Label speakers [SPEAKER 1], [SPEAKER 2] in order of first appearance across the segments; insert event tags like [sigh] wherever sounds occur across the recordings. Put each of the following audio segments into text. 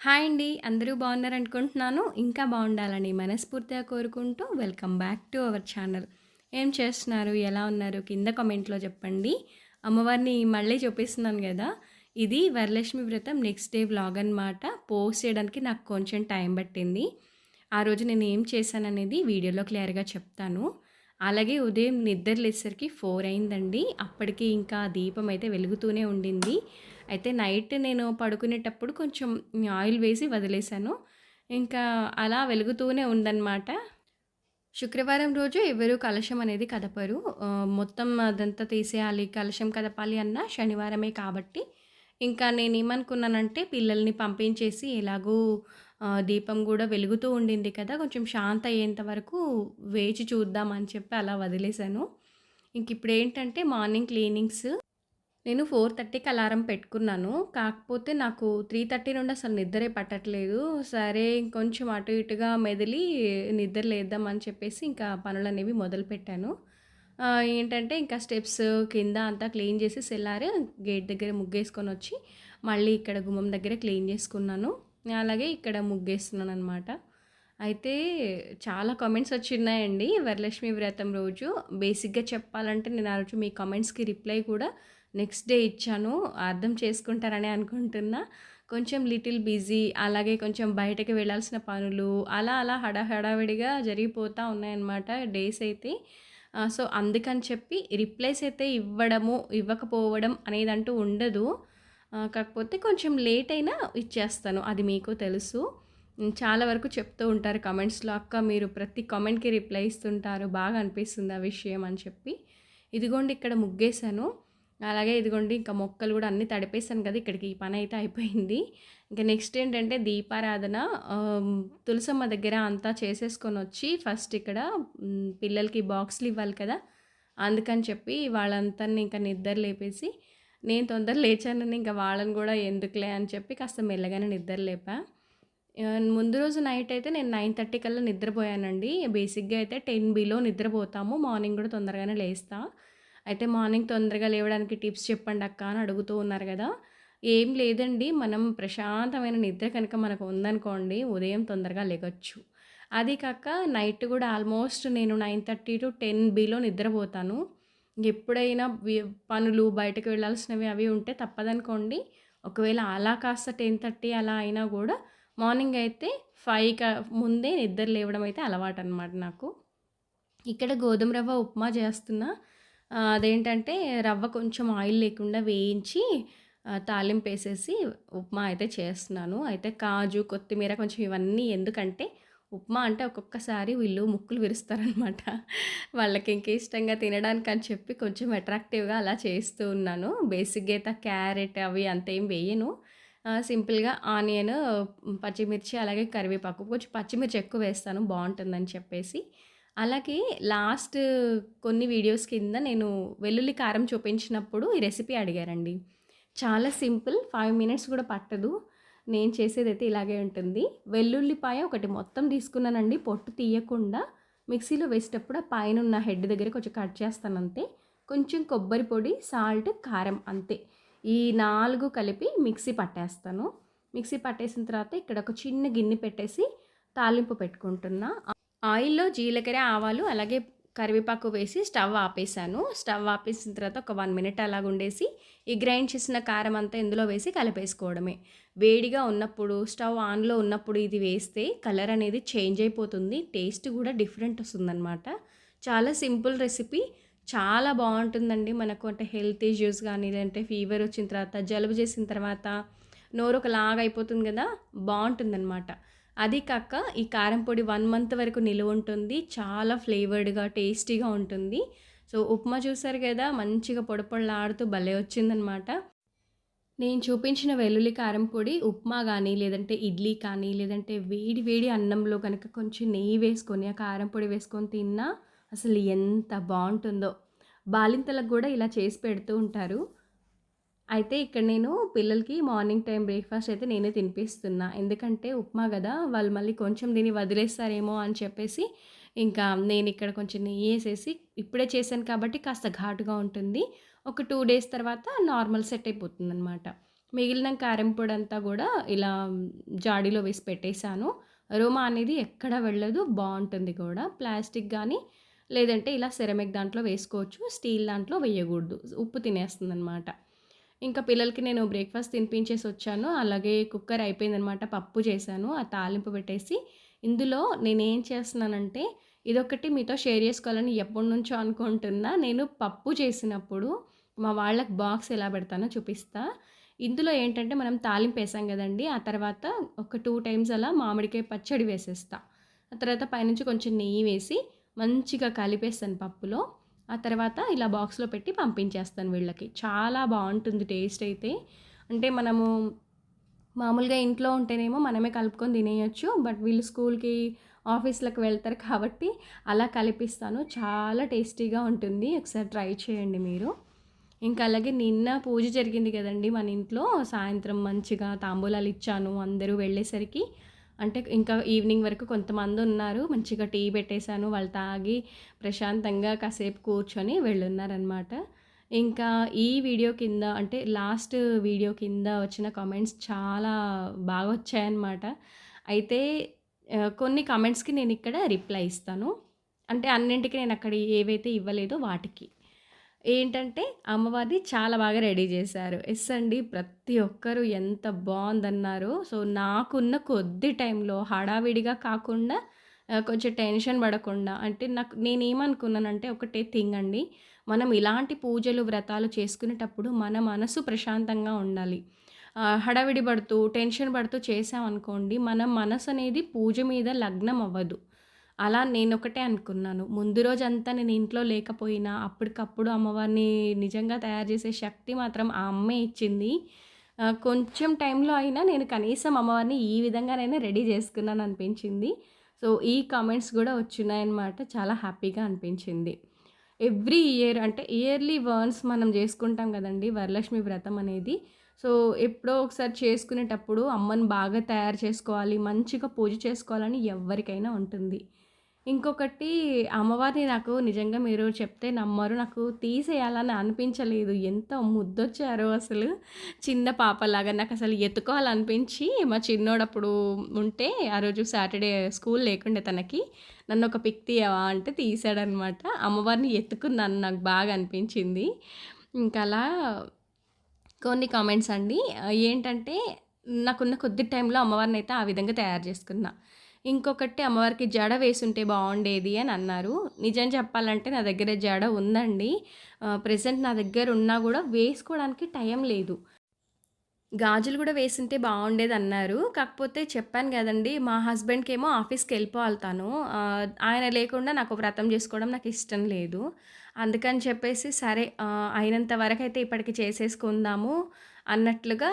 [SPEAKER 1] Hi అండి. అందరూ బాగున్నారనుకుంటున్నాను. ఇంకా బాగుండాలని మనస్ఫూర్తిగా కోరుకుంటూ welcome back to our channel. ఏం చేస్తున్నారు? ఎలా ఉన్నారు? కింద కామెంట్‌లో చెప్పండి. అమ్మవారిని మళ్ళీ చూపిస్తున్నాను కదా ఇది Varalakshmi Vratam next day vlog అనమాట. పోస్ట్ చేయడానికి నాకు కొంచెం టైం పట్టింది. ఆ రోజు నేను ఏం చేశాననేది వీడియోలో క్లియర్‌గా చెప్తాను. అలాగే ఉదయం నిద్ర లేసరికి ఫోర్ అయిందండి. అప్పటికి ఇంకా దీపం అయితే వెలుగుతూనే ఉండింది. అయితే నైట్ నేను పడుకునేటప్పుడు కొంచెం ఆయిల్ వేసి వదిలేసాను. ఇంకా అలా వెలుగుతూనే ఉందన్నమాట శుక్రవారం రోజు ఎవరు కలశం అనేది కదపరు. మొత్తం అదంతా తీసేయాలి, కలశం కదపాలి అన్న శనివారమే కాబట్టి, ఇంకా నేనేమనుకున్నానంటే పిల్లల్ని పంపించేసి ఎలాగో దీపం కూడా వెలుగుతూ ఉండింది కదా! కొంచెం శాంత అయ్యేంత వరకు వేచి చూద్దాం అని చెప్పి అలా వదిలేసాను. ఇంకిప్పుడేంటంటే మార్నింగ్ క్లీనింగ్స్ నేను 4:30కి అలారం పెట్టుకున్నాను. కాకపోతే నాకు 3:30 నుండి అసలు నిద్రే పట్టట్లేదు. సరే ఇంకొంచెం అటు ఇటుగా మెదిలి నిద్ర లేద్దాం అని చెప్పేసి ఇంకా పనులనేవి మొదలుపెట్టాను. ఏంటంటే ఇంకా స్టెప్స్ కింద అంతా క్లీన్ చేసి సెల్లారు గేట్ దగ్గర ముగ్గేసుకొని వచ్చి మళ్ళీ ఇక్కడ గుమ్మం దగ్గర క్లీన్ చేసుకున్నాను. అలాగే ఇక్కడ ముగ్గేస్తున్నాను అనమాట అయితే చాలా కామెంట్స్ వచ్చిన్నాయండి వరలక్ష్మి వ్రతం రోజు. బేసిక్‌గా చెప్పాలంటే నేను ఆ రోజు మీ కామెంట్స్‌కి రిప్లై కూడా నెక్స్ట్ డే ఇచ్చాను. అర్థం చేసుకుంటారనే అనుకుంటున్నా. కొంచెం లిటిల్ బిజీ అలాగే కొంచెం బయటకి వెళ్ళాల్సిన పనులు అలా అలా హడాహడావిడిగా జరిగిపోతూ ఉన్నాయన్నమాట డేస్ అయితే. సో, అందుకని చెప్పి రిప్లైస్ అయితే ఇవ్వడము, ఇవ్వకపోవడం అనేది అంటూ ఉండదు. కాకపోతే కొంచెం లేట్ అయినా ఇచ్చేస్తాను. అది మీకు తెలుసు. చాలా వరకు చెప్తూ ఉంటారు కామెంట్స్‌లో, "అక్క మీరు ప్రతి కామెంట్‌కి రిప్లై ఇస్తుంటారు. బాగా అనిపిస్తుంది ఆ విషయం" అని చెప్పి. ఇదిగోండి ఇక్కడ ముగ్గేశాను. అలాగే ఇదిగోండి ఇంకా మొక్కలు కూడా అన్నీ తడిపేశాను కదా! ఇక్కడికి ఈ అయితే అయిపోయింది. ఇంక నెక్స్ట్ ఏంటంటే దీపారాధన తులసమ్మ దగ్గర అంతా చేసేసుకొని వచ్చి ఫస్ట్ ఇక్కడ పిల్లలకి బాక్సులు ఇవ్వాలి కదా! అందుకని చెప్పి వాళ్ళంతా ఇంకా నిద్ర లేపేసి, నేను తొందర లేచానని ఇంకా వాళ్ళని కూడా ఎందుకులే అని చెప్పి కాస్త మెల్లగానే నిద్ర లేపా. ముందు రోజు నైట్ అయితే నేను 9:30 కల్లా నిద్రపోయానండి. బేసిక్‌గా అయితే 10 బిలో నిద్రపోతాము. మార్నింగ్ కూడా తొందరగానే లేస్తా. అయితే మార్నింగ్ తొందరగా లేవడానికి టిప్స్ చెప్పండి అక్క అని అడుగుతూ ఉన్నారు కదా ఏం లేదండి. మనం ప్రశాంతమైన నిద్ర కనుక మనకు ఉందనుకోండి ఉదయం తొందరగా లెగొచ్చు. అది కాక నైట్ కూడా ఆల్మోస్ట్ నేను 9:30-10 బిలో నిద్రపోతాను. ఎప్పుడైనా పనులు బయటకు వెళ్ళాల్సినవి అవి ఉంటే తప్పదనుకోండి. ఒకవేళ అలా కాస్త 10:30 అలా అయినా కూడా మార్నింగ్ అయితే ఫైవ్ క ముందే నిద్ర లేవడం అయితే అలవాటు అనమాట నాకు. ఇక్కడ గోధుమ రవ్వ ఉప్మా చేస్తున్నా. అదేంటంటే రవ్వ కొంచెం ఆయిల్ లేకుండా వేయించి తాలింపు వేసేసి ఉప్మా అయితే చేస్తున్నాను. అయితే కాజు, కొత్తిమీర కొంచెం ఇవన్నీ ఎందుకంటే ఉప్మా అంటే ఒక్కొక్కసారి వీళ్ళు ముక్కులు విరుస్తారనమాట. వాళ్ళకి ఇంక ఇష్టంగా తినడానికి అని చెప్పి కొంచెం అట్రాక్టివ్‌గా అలా చేస్తూ ఉన్నాను. బేసిక్‌గా అయితే క్యారెట్ అవి అంతేం వేయను. సింపుల్‌గా ఆనియన్, పచ్చిమిర్చి అలాగే కరివేపాకు కొంచెం పచ్చిమిర్చి ఎక్కువ వేస్తాను బాగుంటుందని చెప్పేసి. అలాగే లాస్ట్ కొన్ని వీడియోస్ కింద నేను వెల్లుల్లి కారం చూపించినప్పుడు ఈ రెసిపీ అడిగారండి. చాలా సింపుల్ ఫైవ్ మినిట్స్ కూడా పట్టదు. నేను చేసేదైతే ఇలాగే ఉంటుంది. వెల్లుల్లిపాయ ఒకటి మొత్తం తీసుకున్నానండి పొట్టు తీయకుండా. మిక్సీలో వేసేటప్పుడు ఆ పైనున్న హెడ్ దగ్గర కొంచెం కట్ చేస్తాను అంతే కొంచెం కొబ్బరి పొడి, సాల్ట్, కారం అంతే. ఈ నాలుగు కలిపి మిక్సీ పట్టేస్తాను. మిక్సీ పట్టేసిన తర్వాత ఇక్కడ ఒక చిన్న గిన్నె పెట్టేసి తాలింపు పెట్టుకుంటున్నా. ఆయిల్‌లో జీలకర్ర, ఆవాలు అలాగే కరివేపాకు వేసి స్టవ్ ఆపేసాను. స్టవ్ ఆపేసిన తర్వాత ఒక వన్ మినిట్ అలాగుండేసి ఈ గ్రైండ్ చేసిన కారం అంతా ఇందులో వేసి కలిపేసుకోవడమే. వేడిగా ఉన్నప్పుడు స్టవ్ ఆన్‌లో ఉన్నప్పుడు ఇది వేస్తే కలర్ అనేది చేంజ్ అయిపోతుంది. టేస్ట్ కూడా డిఫరెంట్ వస్తుందనమాట. చాలా సింపుల్ రెసిపీ. చాలా బాగుంటుందండి మనకు అంటే హెల్త్ ఇష్యూస్ కానీ లేదంటే ఫీవర్ వచ్చిన తర్వాత, జలుబు చేసిన తర్వాత నోరు ఒకలాగా అయిపోతుంది కదా బాగుంటుందన్నమాట అది కాక ఈ కారం పొడి వన్ మంత్ వరకు నిలువ ఉంటుంది చాలా ఫ్లేవర్డ్‌గా, టేస్టీగా ఉంటుంది. సో, ఉప్మా చూసారు కదా మంచిగా పొడపొడలాడుతూ భలే వచ్చిందనమాట. నేను చూపించిన వెల్లుల్లి కారం పొడి ఉప్మా కానీ లేదంటే ఇడ్లీ కానీ, లేదంటే వేడి వేడి అన్నంలో కనుక కొంచెం నెయ్యి వేసుకొని, ఆ కారం పొడి వేసుకొని తిన్నా అసలు ఎంత బాగుంటుందో బాలింతలకు కూడా ఇలా చేసి పెడుతూ ఉంటారు. అయితే ఇక్కడ నేను పిల్లలకి మార్నింగ్ టైం బ్రేక్‌ఫాస్ట్ అయితే నేనే తినిపిస్తున్నా. ఎందుకంటే ఉప్మా కదా వాళ్ళు మళ్ళీ కొంచెం దీన్ని వదిలేస్తారేమో అని చెప్పేసి ఇంకా నేను ఇక్కడ కొంచెం నెయ్యి వేసేసి ఇప్పుడే చేశాను కాబట్టి కాస్త ఘాటుగా ఉంటుంది. ఒక టూ డేస్ తర్వాత నార్మల్ సెట్ అయిపోతుందనమాట. మిగిలిన కారం పొడి అంతా కూడా ఇలా జాడీలో వేసి పెట్టేశాను రోమా అనేది ఎక్కడ వెళ్ళదు బాగుంటుంది కూడా ప్లాస్టిక్ కానీ లేదంటే ఇలా సెరమిక్ దాంట్లో వేసుకోవచ్చు స్టీల్ దాంట్లో వేయకూడదు ఉప్పు తినేస్తుంది అనమాట ఇంకా పిల్లలకి నేను బ్రేక్ఫాస్ట్ తినిపించేసి వచ్చాను. అలాగే కుక్కర్ అయిపోయిందనమాట పప్పు చేశాను. ఆ తాలింపు పెట్టేసి ఇందులో నేనేం చేస్తున్నానంటే ఇదొకటి మీతో షేర్ చేసుకోవాలని ఎప్పటి నుంచో అనుకుంటున్నా. నేను పప్పు చేసినప్పుడు మా వాళ్ళకి బాక్స్ ఎలా పెడతానో చూపిస్తా. ఇందులో ఏంటంటే మనం తాలింపు వేసాం కదండి. ఆ తర్వాత ఒక టూ టైమ్స్ అలా మామిడికాయ పచ్చడి వేసేస్తా. ఆ తర్వాత పైనుంచి కొంచెం నెయ్యి వేసి మంచిగా కలిపేస్తాను పప్పులో. ఆ తర్వాత ఇలా బాక్స్లో పెట్టి పంపించేస్తాను వీళ్ళకి. చాలా బాగుంటుంది టేస్ట్ అయితే. అంటే మనము మామూలుగా ఇంట్లో ఉంటేనేమో మనమే కలుపుకొని తినేయచ్చు బట్ వీళ్ళు స్కూల్కి ఆఫీస్లకు వెళ్తారు కాబట్టి అలా కలిపిస్తాను. చాలా టేస్టీగా ఉంటుంది. ఒకసారి ట్రై చేయండి మీరు. ఇంకా అలాగే నిన్న పూజ జరిగింది కదండి మన ఇంట్లో. సాయంత్రం మంచిగా తాంబూలాలు ఇచ్చాను అందరూ వెళ్ళేసరికి. అంటే ఇంకా ఈవినింగ్ వరకు కొంతమంది ఉన్నారు. మంచిగా టీ పెట్టేశాను వాళ్ళు తాగి ప్రశాంతంగా కాసేపు కూర్చొని వెళ్ళున్నారనమాట ఇంకా ఈ వీడియో కింద అంటే లాస్ట్ వీడియో కింద వచ్చిన కామెంట్స్ చాలా బాగా వచ్చాయన్నమాట. అయితే కొన్ని కామెంట్స్కి నేను ఇక్కడ రిప్లై ఇస్తాను. అంటే అన్నింటికి నేను అక్కడ ఏవైతే ఇవ్వలేదో వాటికి. ఏంటంటే అమ్మవారిని చాలా బాగా రెడీ చేశారు. ఎస్ అండి ప్రతి ఒక్కరు ఎంత బాగుందన్నారు. సో నాకున్న కొద్ది టైంలో హడావిడిగా కాకుండా కొంచెం టెన్షన్ పడకుండా అంటే నాకు నేనేమనుకున్నానంటే ఒకటే థింగ్ అండి. మనం ఇలాంటి పూజలు వ్రతాలు చేసుకునేటప్పుడు మన మనసు ప్రశాంతంగా ఉండాలి. హడావిడి పడుతూ టెన్షన్ పడుతూ చేసామనుకోండి మన మనసు అనేది పూజ మీద లగ్నం అవ్వదు. అలా నేను ఒకటే అనుకున్నాను. ముందు రోజు అంతా నేను ఇంట్లో లేకపోయినా అప్పటికప్పుడు అమ్మవారిని నిజంగా తయారు చేసే శక్తి మాత్రం ఆ అమ్మే ఇచ్చింది. కొంచెం టైంలో అయినా నేను కనీసం అమ్మవారిని ఈ విధంగానైనా రెడీ చేసుకున్నాను అనిపించింది. సో ఈ కామెంట్స్ కూడా వచ్చినాయన్నమాట చాలా హ్యాపీగా అనిపించింది. ఎవ్రీ ఇయర్ అంటే ఇయర్లీ వర్న్స్ మనం చేసుకుంటాం కదండి వరలక్ష్మి వ్రతం అనేది. సో ఎప్పుడో ఒకసారి చేసుకునేటప్పుడు అమ్మని బాగా తయారు చేసుకోవాలి మంచిగా పూజ చేసుకోవాలని ఎవరికైనా ఉంటుంది. ఇంకొకటి అమ్మవారిని నాకు నిజంగా మీరు చెప్తే నమ్మరు నాకు తీసేయాలని అనిపించలేదు. ఎంత ముద్దొచ్చారో అసలు. చిన్న పాపలాగా నాకు అసలు ఎత్తుకోవాలనిపించి మా చిన్నోడప్పుడు ఉంటే ఆ రోజు సాటర్డే స్కూల్ లేకుండే తనకి నన్ను ఒక పిక్ తీయవా అంటే తీసాడనమాట. అమ్మవారిని ఎత్తుకున్నాను నాకు బాగా అనిపించింది. ఇంకా అలా కొన్ని కామెంట్స్ అండి. ఏంటంటే నాకున్న కొద్ది టైంలో అమ్మవారిని అయితే ఆ విధంగా తయారు చేసుకున్నా. ఇంకొకటి అమ్మవారికి జడ వేసుంటే బాగుండేది అని అన్నారు. నిజం చెప్పాలంటే నా దగ్గర జడ ఉందండి. ప్రజెంట్ నా దగ్గర ఉన్నా కూడా వేసుకోవడానికి టైం లేదు. గాజులు కూడా వేసింటే బాగుండేది అన్నారు. కాకపోతే చెప్పాను కదండి మా హస్బెండ్కి ఏమో ఆఫీస్కి వెళ్ళిపోవాలి తను. ఆయన లేకుండా నాకు వ్రతం చేసుకోవడం నాకు ఇష్టం లేదు. అందుకని చెప్పేసి సరే అయినంత వరకు అయితే ఇప్పటికి చేసేసుకుందాము. అన్నట్లుగా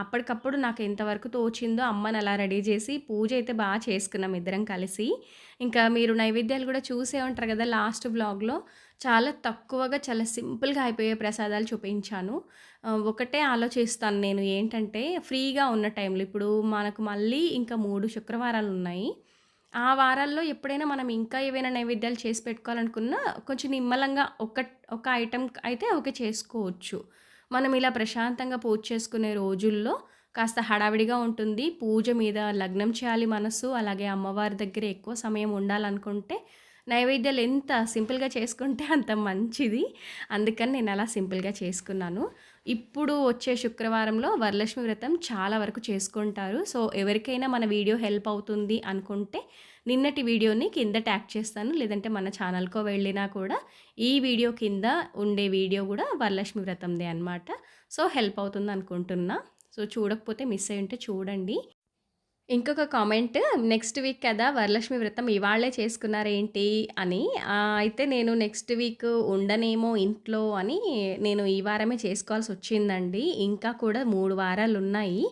[SPEAKER 1] అప్పటికప్పుడు నాకు ఎంతవరకు తోచిందో అమ్మని అలా రెడీ చేసి పూజ అయితే బాగా చేసుకున్నాం ఇద్దరం కలిసి. ఇంకా మీరు నైవేద్యాలు కూడా చూసే ఉంటారు కదా లాస్ట్ బ్లాగ్లో చాలా తక్కువగా చాలా సింపుల్గా అయిపోయే ప్రసాదాలు చూపించాను. ఒకటే ఆలోచిస్తాను నేను ఏంటంటే ఫ్రీగా ఉన్న టైంలో ఇప్పుడు మనకు మళ్ళీ ఇంకా మూడు శుక్రవారాలు ఉన్నాయి. ఆ వారాల్లో ఎప్పుడైనా మనం ఇంకా ఏవైనా నైవేద్యాలు చేసి పెట్టుకోవాలనుకున్నా కొంచెం నిమ్మలంగా ఒక ఒక ఐటెం అయితే ఓకే చేసుకోవచ్చు. మనం ఇలా ప్రశాంతంగా పూజ చేసుకునే రోజుల్లో కాస్త హడావిడిగా ఉంటుంది. పూజ మీద లగ్నం చేయాలి మనసు. అలాగే అమ్మవారి దగ్గర ఎక్కువ సమయం ఉండాలనుకుంటే నైవేద్యాలు ఎంత సింపుల్గా చేసుకుంటే అంత మంచిది. అందుకని నేను అలా సింపుల్గా చేసుకున్నాను. ఇప్పుడు వచ్చే శుక్రవారంలో వరలక్ష్మి వ్రతం చాలా వరకు చేసుకుంటారు. సో ఎవరికైనా మన వీడియో హెల్ప్ అవుతుంది అనుకుంటే నిన్నటి వీడియోని కింద ట్యాగ్ చేస్తాను. లేదంటే మన ఛానల్కో వెళ్ళినా కూడా ఈ వీడియో కింద ఉండే వీడియో కూడా వరలక్ష్మి వ్రతందే అనమాట సో హెల్ప్ అవుతుంది అనుకుంటున్నా. సో చూడకపోతే మిస్ అయి ఉంటే చూడండి. ఇంకొక కామెంట్ నెక్స్ట్ వీక్ కదా వరలక్ష్మి వ్రతం ఇవాళ్ళే చేసుకున్నారేంటి అని. అయితే నేను నెక్స్ట్ వీక్ ఉండనేమో ఇంట్లో అని నేను ఈ వారమే చేసుకోవాల్సి వచ్చిందండి. ఇంకా కూడా మూడు వారాలు ఉన్నాయి.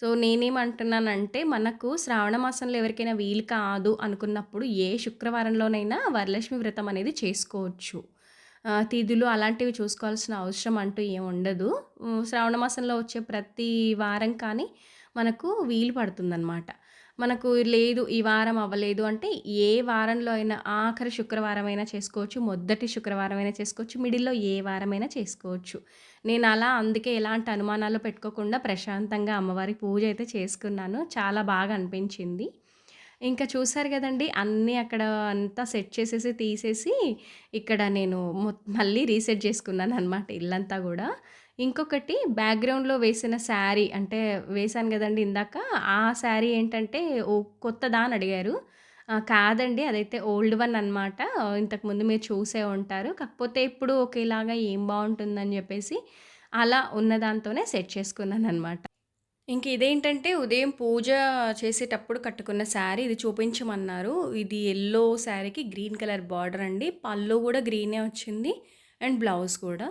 [SPEAKER 1] సో నేనేమంటున్నానంటే మనకు శ్రావణ మాసంలో ఎవరికైనా వీలు కాదు అనుకున్నప్పుడు ఏ శుక్రవారంలోనైనా వరలక్ష్మి వ్రతం అనేది చేసుకోవచ్చు. తిథులు అలాంటివి చూసుకోవాల్సిన అవసరం అంటూ ఏం ఉండదు. శ్రావణ మాసంలో వచ్చే ప్రతి వారం కానీ మనకు వీలు పడుతుందన్నమాట. మనకు లేదు ఈ వారం అవ్వలేదు అంటే ఏ వారంలో అయినా ఆఖరి శుక్రవారం అయినా చేసుకోవచ్చు మొదటి శుక్రవారం అయినా చేసుకోవచ్చు మిడిల్లో ఏ వారమైనా చేసుకోవచ్చు. నేను అలా అందుకే ఎలాంటి అనుమానాలు పెట్టుకోకుండా ప్రశాంతంగా అమ్మవారి పూజ అయితే చేసుకున్నాను. చాలా బాగా అనిపించింది. ఇంకా చూసారు కదండి అన్నీ అక్కడ అంతా సెట్ చేసేసి తీసేసి ఇక్కడ నేను మళ్ళీ రీసెట్ చేసుకున్నాను అనమాట ఇల్లంతా కూడా. ఇంకొకటి బ్యాక్గ్రౌండ్లో వేసిన శారీ అంటే వేశాను కదండి ఇందాక. ఆ శారీ ఏంటంటే ఓ కొత్తదా అని అడిగారు. కాదండి అదైతే ఓల్డ్ వన్ అనమాట ఇంతకుముందు మీరు చూసే ఉంటారు. కాకపోతే ఇప్పుడు ఒకేలాగా ఏం బాగుంటుందని చెప్పేసి అలా ఉన్న దాంతోనే సెట్ చేసుకున్నాను అనమాట ఇంక ఇదేంటంటే ఉదయం పూజ చేసేటప్పుడు కట్టుకున్న శారీ ఇది చూపించమన్నారు. ఇది ఎల్లో శారీకి గ్రీన్ కలర్ బార్డర్ అండి. పళ్ళు కూడా గ్రీనే వచ్చింది అండ్ బ్లౌజ్ కూడా.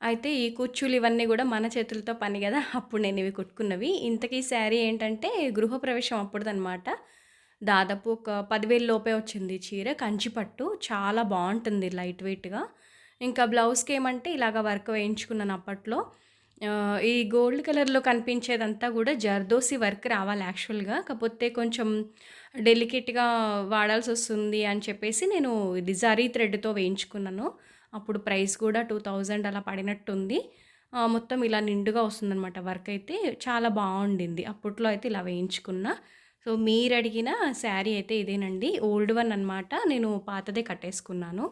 [SPEAKER 1] అయితే ఈ కుచ్చులు ఇవన్నీ కూడా మన చేతులతో పని కదా అప్పుడు నేను ఇవి కుట్టుకున్నవి. ఇంతకీ శారీ ఏంటంటే గృహప్రవేశం అప్పుడుదనమాట దాదాపు ఒక పదివేల లోపే వచ్చింది చీర కంచిపట్టు. చాలా బాగుంటుంది లైట్ వెయిట్గా. ఇంకా బ్లౌజ్కి ఏమంటే ఇలాగ వర్క్ వేయించుకున్నాను అప్పట్లో. ఈ గోల్డ్ కలర్లో కనిపించేదంతా కూడా జర్దోసి వర్క్ రావాలి యాక్చువల్గా. కాకపోతే కొంచెం డెలికేట్గా వాడాల్సి వస్తుంది అని చెప్పేసి నేను ఇది జరీ థ్రెడ్తో వేయించుకున్నాను. అప్పుడు ప్రైస్ కూడా టూ థౌజండ్ అలా పడినట్టుంది. మొత్తం ఇలా నిండుగా వస్తుందన్నమాట వర్క్ అయితే. చాలా బాగుండింది. అప్పట్లో అయితే ఇలా వేయించుకున్నా. సో మీరు అడిగిన శారీ అయితే ఇదేనండి. ఓల్డ్ వన్ అనమాట నేను పాతదే కట్టేసుకున్నాను.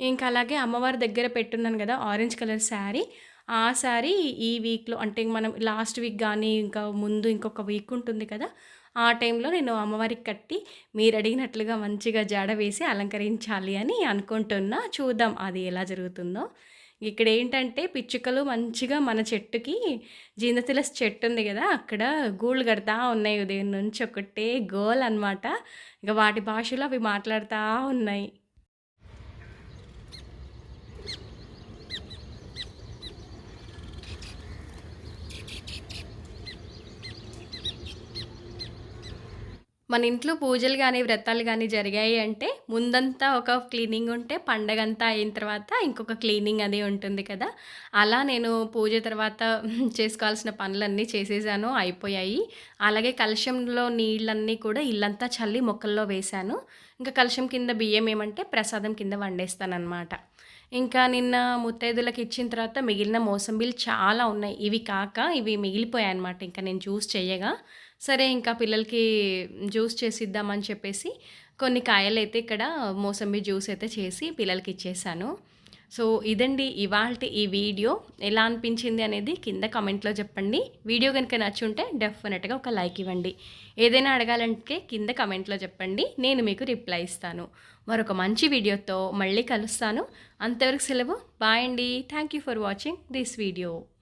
[SPEAKER 1] ఇంకా అలాగే అమ్మవారి దగ్గర పెట్టున్నాను కదా ఆరెంజ్ కలర్ శారీ. ఆ శారీ ఈ వీక్లో అంటే మనం లాస్ట్ వీక్ కానీ ఇంకా ముందు ఇంకొక వీక్ ఉంటుంది కదా ఆ టైంలో నేను అమ్మవారికి కట్టి మీరు అడిగినట్లుగా మంచిగా జాడ వేసి అలంకరించాలి అని అనుకుంటున్నా. చూద్దాం అది ఎలా జరుగుతుందో. ఇక్కడ ఏంటంటే పిచ్చుకలు మంచిగా మన చెట్టుకి జీనతిలస్ చెట్టు ఉంది కదా అక్కడ గూళ్ళు కడతా ఉన్నాయి. ఉదయం నుంచి ఒకటే గోల్ అనమాట ఇక వాటి భాషలో అవి మాట్లాడుతూ ఉన్నాయి. మన ఇంట్లో పూజలు కానీ వ్రతాలు కానీ జరిగాయి అంటే ముందంతా ఒక క్లీనింగ్ ఉంటే పండగ అంతా అయిన తర్వాత ఇంకొక క్లీనింగ్ అది ఉంటుంది కదా. అలా నేను పూజ తర్వాత [laughs] చేసుకోవాల్సిన పనులన్నీ చేసేసాను అయిపోయాయి. అలాగే కలశంలో నీళ్ళన్నీ కూడా ఇల్లంతా చల్లి మొక్కల్లో వేశాను. ఇంకా కలశం కింద బియ్యం ఏమంటే ప్రసాదం కింద వండేస్తానమాట ఇంకా నిన్న ముత్తైదులకు ఇచ్చిన తర్వాత మిగిలిన మోసంబీలు చాలా ఉన్నాయి. ఇవి కాక ఇవి మిగిలిపోయాయి అనమాట ఇంకా నేను జ్యూస్ చేయగా సరే ఇంకా పిల్లలకి జ్యూస్ చేసిద్దామని చెప్పేసి కొన్ని కాయలు అయితే ఇక్కడ మోసంబి జ్యూస్ అయితే చేసి పిల్లలకి ఇచ్చేసాను. సో ఇదండి ఇవాళ ఈ వీడియో. ఎలా అనిపించింది అనేది కింద కామెంట్లో చెప్పండి. వీడియో కనుక నచ్చుంటే డెఫినెట్గా ఒక లైక్ ఇవ్వండి. ఏదైనా అడగాలంటే కింద కమెంట్లో చెప్పండి. నేను మీకు రిప్లై ఇస్తాను. మరొక మంచి వీడియోతో మళ్ళీ కలుస్తాను. అంతవరకు సెలవు. బాయ్ అండి. Thank you for watching this video.